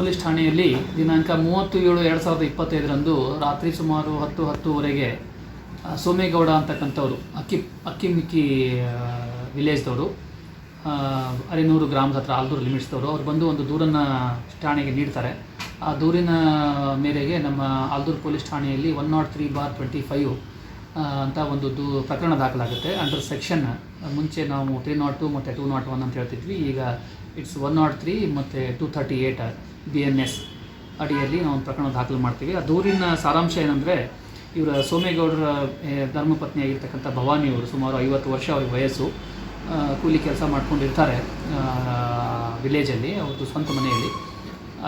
Police ಠಾಣೆಯಲ್ಲಿ ದಿನಾಂಕ ಮೂವತ್ತು ಏಳು ಎರಡು ಸಾವಿರದ ಇಪ್ಪತ್ತೈದರಂದು ರಾತ್ರಿ ಸುಮಾರು ಹತ್ತು ಹತ್ತುವರೆಗೆ ಸೋಮೇಗೌಡ ಅಂತಕ್ಕಂಥವ್ರು, ಅಕ್ಕಿ ಅಕ್ಕಿಮಿಕ್ಕಿ ವಿಲೇಜ್ದವರು ಅರಿನೂರು ಗ್ರಾಮದ ಹತ್ರ, ಆಲ್ದೂರು ಲಿಮಿಟ್ಸ್ದವರು, ಅವ್ರು ಬಂದು ಒಂದು ದೂರನ್ನು ಠಾಣೆಗೆ ನೀಡ್ತಾರೆ. ಆ ದೂರಿನ ಮೇರೆಗೆ ನಮ್ಮ ಆಲ್ದೂರು ಪೊಲೀಸ್ ಠಾಣೆಯಲ್ಲಿ one nought three bar twenty five ಅಂತ ಒಂದು ದೂ ಪ್ರಕರಣ ದಾಖಲಾಗುತ್ತೆ. ಅಂಡರ್ ಸೆಕ್ಷನ್ ಮುಂಚೆ ನಾವು ತ್ರೀ ನಾಟ್ ಟು ಮತ್ತು ಟೂ ನಾಟ್ ಒನ್ ಅಂತ ಹೇಳ್ತಿದ್ವಿ. ಈಗ ಇಟ್ಸ್ ಒನ್ ನಾಟ್ ತ್ರೀ ಮತ್ತು two thirty eight B N S ಅಡಿಯಲ್ಲಿ ನಾವು ಪ್ರಕರಣ ದಾಖಲು ಮಾಡ್ತೀವಿ. ಆ ದೂರಿನ ಸಾರಾಂಶ ಏನಂದರೆ, ಇವರ ಸೋಮೇಗೌಡರ ಧರ್ಮಪತ್ನಿಯಾಗಿರ್ತಕ್ಕಂಥ ಭವಾನಿ ಭವಾನಿಯವರು ಸುಮಾರು ಐವತ್ತು ವರ್ಷ ಅವ್ರಿಗೆ ವಯಸ್ಸು ಕೂಲಿ ಕೆಲಸ ಮಾಡ್ಕೊಂಡಿರ್ತಾರೆ ವಿಲೇಜಲ್ಲಿ ಅವ್ರದ್ದು ಸ್ವಂತ ಮನೆಯಲ್ಲಿ.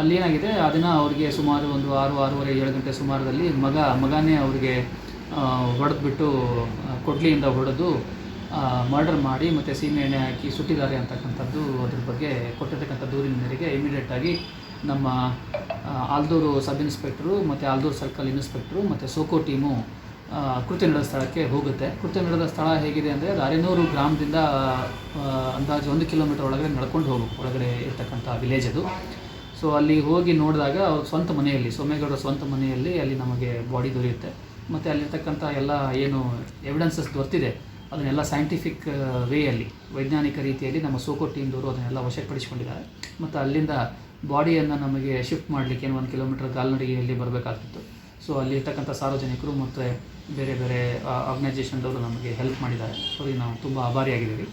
ಅಲ್ಲೇನಾಗಿದೆ ಆ ದಿನ ಅವರಿಗೆ ಸುಮಾರು ಒಂದು ಆರು, ಆರೂವರೆ, ಏಳು ಗಂಟೆ ಸುಮಾರದಲ್ಲಿ ಮಗ, ಮಗನೇ ಅವರಿಗೆ ಹೊಡೆದ್ಬಿಟ್ಟು ಕೊಡ್ಲಿಯಿಂದ ಹೊಡೆದು ಮರ್ಡರ್ ಮಾಡಿ ಮತ್ತು ಸೀಮೆ ಎಣ್ಣೆ ಹಾಕಿ ಸುಟ್ಟಿದ್ದಾರೆ ಅಂತಕ್ಕಂಥದ್ದು ಅದ್ರ ಬಗ್ಗೆ ಕೊಟ್ಟಿರ್ತಕ್ಕಂಥ ದೂರಿನ ಮೇರೆಗೆ ಇಮಿಡಿಯೇಟಾಗಿ ನಮ್ಮ ಆಲ್ದೂರು ಸಬ್ ಇನ್ಸ್ಪೆಕ್ಟ್ರು ಮತ್ತು ಆಲ್ದೂರು ಸರ್ಕಲ್ ಇನ್ಸ್ಪೆಕ್ಟ್ರು ಮತ್ತು ಸೋಕೋ ಟೀಮು ಕೃತ್ಯ ನಡೆದ ಸ್ಥಳಕ್ಕೆ ಹೋಗುತ್ತೆ. ಕೃತ್ಯ ನಡೆದ ಸ್ಥಳ ಹೇಗಿದೆ ಅಂದರೆ ಅದು ಅರೆನೂರು ಗ್ರಾಮದಿಂದ ಅಂದಾಜು ಒಂದು ಕಿಲೋಮೀಟರ್ ಒಳಗಡೆ ನಡ್ಕೊಂಡು ಹೋಗು, ಒಳಗಡೆ ಇರ್ತಕ್ಕಂಥ ವಿಲೇಜ್ ಅದು. ಸೊ ಅಲ್ಲಿ ಹೋಗಿ ನೋಡಿದಾಗ ಅವ್ರ ಸ್ವಂತ ಮನೆಯಲ್ಲಿ, ಸೋಮೇಗೌಡರ ಸ್ವಂತ ಮನೆಯಲ್ಲಿ ಅಲ್ಲಿ ನಮಗೆ ಬಾಡಿ ದೊರೆಯುತ್ತೆ. ಮತ್ತು ಅಲ್ಲಿರ್ತಕ್ಕಂಥ ಎಲ್ಲ ಏನು ಎವಿಡೆನ್ಸಸ್ ದೊರೆತಿದೆ ಅದನ್ನೆಲ್ಲ ಸೈಂಟಿಫಿಕ್ ವೇಯಲ್ಲಿ ವೈಜ್ಞಾನಿಕ ರೀತಿಯಲ್ಲಿ ನಮ್ಮ ಸೋಕೋ ಟೀಮ್ದವರು ಅದನ್ನೆಲ್ಲ ವಶಪಡಿಸಿಕೊಂಡಿದ್ದಾರೆ ಮತ್ತು ಅಲ್ಲಿಂದ ಬಾಡಿಯನ್ನು ನಮಗೆ ಶಿಫ್ಟ್ ಮಾಡಲಿಕ್ಕೆ ಏನು ಒಂದು ಕಿಲೋಮೀಟರ್ ಕಾಲ್ನಡಿಗೆಯಲ್ಲಿ ಬರಬೇಕಾಗ್ತಿತ್ತು. ಸೊ ಅಲ್ಲಿರ್ತಕ್ಕಂಥ ಸಾರ್ವಜನಿಕರು ಮತ್ತು ಬೇರೆ ಬೇರೆ ಆರ್ಗನೈಜೇಷನ್ದವರು ನಮಗೆ ಹೆಲ್ಪ್ ಮಾಡಿದ್ದಾರೆ. ಅವರಿಗೆ ನಾವು ತುಂಬ ಆಭಾರಿಯಾಗಿದ್ದೀವಿ.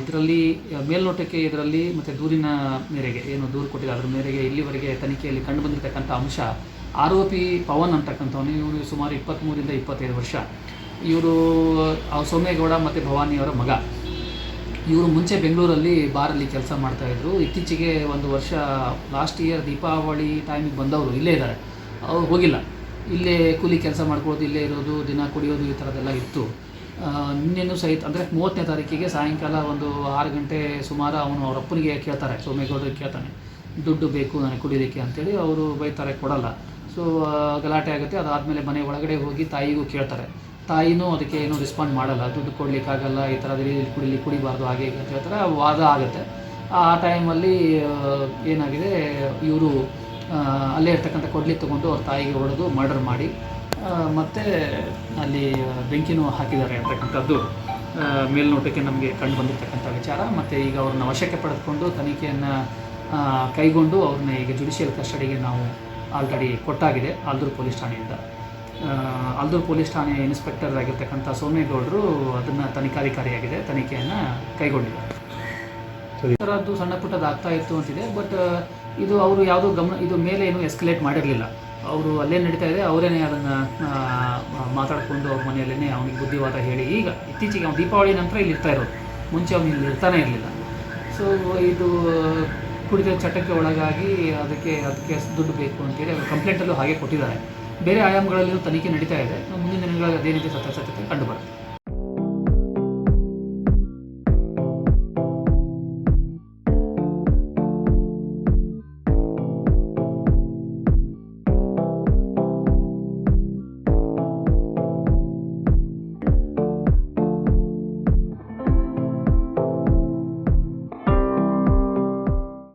ಇದರಲ್ಲಿ, ಮೇಲ್ನೋಟಕ್ಕೆ ಇದರಲ್ಲಿ ಮತ್ತು ದೂರಿನ ಮೇರೆಗೆ, ಏನು ದೂರು ಕೊಟ್ಟಿದೆ ಅದರ ಮೇರೆಗೆ ಇಲ್ಲಿವರೆಗೆ ತನಿಖೆಯಲ್ಲಿ ಕಂಡು ಬಂದಿರತಕ್ಕಂಥ ಅಂಶ ಆರೋಪಿ ಪವನ್ ಅಂತಕ್ಕಂಥವನು ಇವನು ಸುಮಾರು ಇಪ್ಪತ್ತ್ಮೂರಿಂದ ಇಪ್ಪತ್ತೈದು ವರ್ಷ. ಇವರು ಸೋಮೇಗೌಡ ಮತ್ತು ಭವಾನಿಯವರ ಮಗ. ಇವರು ಮುಂಚೆ ಬೆಂಗಳೂರಲ್ಲಿ ಬಾರಲ್ಲಿ ಕೆಲಸ ಮಾಡ್ತಾಯಿದ್ರು ಇತ್ತೀಚೆಗೆ ಒಂದು ವರ್ಷ ಲಾಸ್ಟ್ ಇಯರ್ ದೀಪಾವಳಿ ಟೈಮಿಗೆ ಬಂದವರು, ಇಲ್ಲೇ ಇದ್ದಾರೆ. ಅವ್ರು ಹೋಗಿಲ್ಲ. ಇಲ್ಲೇ ಕೂಲಿ ಕೆಲಸ ಮಾಡ್ಕೊಳ್ಳೋದು ಇಲ್ಲೇ ಇರೋದು, ದಿನ ಕುಡಿಯೋದು ಈ ಥರದ್ದೆಲ್ಲ ಇತ್ತು. ನಿನ್ನೆನು ಸಹಿತ, ಅಂದರೆ ಮೂವತ್ತನೇ ತಾರೀಕಿಗೆ ಸಾಯಂಕಾಲ ಒಂದು ಆರು ಗಂಟೆ ಸುಮಾರು ಅವನು ಅವ್ರ ಅಪ್ಪನಿಗೆ ಕೇಳ್ತಾರೆ, ಸೋಮೇಗೌಡರಿಗೆ ಕೇಳ್ತಾನೆ, ದುಡ್ಡು ಬೇಕು ನನಗೆ ಕುಡಿಯೋದಕ್ಕೆ ಅಂತೇಳಿ. ಅವರು ಬೈತಾರೆ, ಕೊಡಲ್ಲ. ಸೊ ಗಲಾಟೆ ಆಗುತ್ತೆ. ಅದಾದಮೇಲೆ ಮನೆ ಒಳಗಡೆ ಹೋಗಿ ತಾಯಿಗೂ ಕೇಳ್ತಾರೆ. ತಾಯಿನೂ ಅದಕ್ಕೆ ಏನೂ ರೆಸ್ಪಾಂಡ್ ಮಾಡಲ್ಲ. ದುಡ್ಡು ಕೊಡಲಿಕ್ಕಾಗಲ್ಲ ಈ ಥರದ ಇಲ್ಲಿ ಕುಡಿಲಿ, ಕುಡಿಬಾರ್ದು, ಹಾಗೆ ಅಂತ ಹೇಳ್ತಾರೆ. ವಾದ ಆಗುತ್ತೆ. ಆ ಟೈಮಲ್ಲಿ ಏನಾಗಿದೆ, ಇವರು ಅಲ್ಲೇ ಇರ್ತಕ್ಕಂಥ ಕೊಡ್ಲಿ ತೊಗೊಂಡು ಅವ್ರ ತಾಯಿಗೆ ಹೊಡೆದು ಮರ್ಡರ್ ಮಾಡಿ ಮತ್ತು ಅಲ್ಲಿ ಬೆಂಕಿನೂ ಹಾಕಿದ್ದಾರೆ ಅಂತಕ್ಕಂಥದ್ದು ಮೇಲ್ನೋಟಕ್ಕೆ ನಮಗೆ ಕಂಡು ಬಂದಿರತಕ್ಕಂಥ ವಿಚಾರ. ಮತ್ತು ಈಗ ಅವ್ರನ್ನ ವಶಕ್ಕೆ ಪಡೆದುಕೊಂಡು ತನಿಖೆಯನ್ನು ಕೈಗೊಂಡು ಅವ್ರನ್ನ ಈಗ ಜುಡಿಷಿಯಲ್ ಕಸ್ಟಡಿಗೆ ನಾವು ಆಲ್ರೆಡಿ ಕೊಟ್ಟಾಗಿದೆ ಆಲ್ದೂರು ಪೊಲೀಸ್ ಠಾಣೆಯಿಂದ. ಆಲ್ದೂರು ಪೊಲೀಸ್ ಠಾಣೆ ಇನ್ಸ್ಪೆಕ್ಟರ್ ಆಗಿರ್ತಕ್ಕಂಥ ಸೋಮೇಗೌಡರು ಅದನ್ನು ತನಿಖಾಧಿಕಾರಿಯಾಗಿದೆ ತನಿಖೆಯನ್ನು ಕೈಗೊಂಡಿದ್ದಾರೆ ಈ ಥರದ್ದು ಸಣ್ಣ ಪುಟ್ಟದ್ದು ಆಗ್ತಾ ಇತ್ತು ಅಂತಿದೆ ಬಟ್ ಇದು ಅವರು ಯಾವುದೋ ಗಮನ ಇದು ಮೇಲೆ ಏನು ಎಸ್ಕಲೇಟ್ ಮಾಡಿರಲಿಲ್ಲ. ಅವರು ಅಲ್ಲೇ ನಡೀತಾ ಇದೆ ಅವರೇನೆ ಅದನ್ನು ಮಾತಾಡಿಕೊಂಡು ಅವ್ರ ಮನೆಯಲ್ಲೇ ಅವನಿಗೆ ಬುದ್ಧಿವಾದ ಹೇಳಿ. ಈಗ ಇತ್ತೀಚೆಗೆ ಅವ್ನು ದೀಪಾವಳಿ ನಂತರ ಇಲ್ಲಿ ಇರ್ತಾ ಇರೋದು ಮುಂಚೆ ಅವನು ಇಲ್ಲಿ ಇರ್ತಾನೆ ಇರಲಿಲ್ಲ. ಸೊ ಇದು ಕುಡಿದ ಚಟಕ್ಕೆ ಒಳಗಾಗಿ ಅದಕ್ಕೆ ಅದಕ್ಕೆ ದುಡ್ಡು ಬೇಕು ಅಂತೇಳಿ ಅವರು ಕಂಪ್ಲೇಂಟಲ್ಲೂ ಹಾಗೆ ಕೊಟ್ಟಿದ್ದಾರೆ. ಬೇರೆ ಆಯಾಮಗಳಲ್ಲಿಯೂ ತನಿಖೆ ನಡೀತಾ ಇದೆ. ಮುಂದಿನ ದಿನಗಳಲ್ಲಿ ಅದೇನಿದೆ ಸತ್ಯಾಸತ್ಯತೆ ಕಂಡುಬರುತ್ತೆ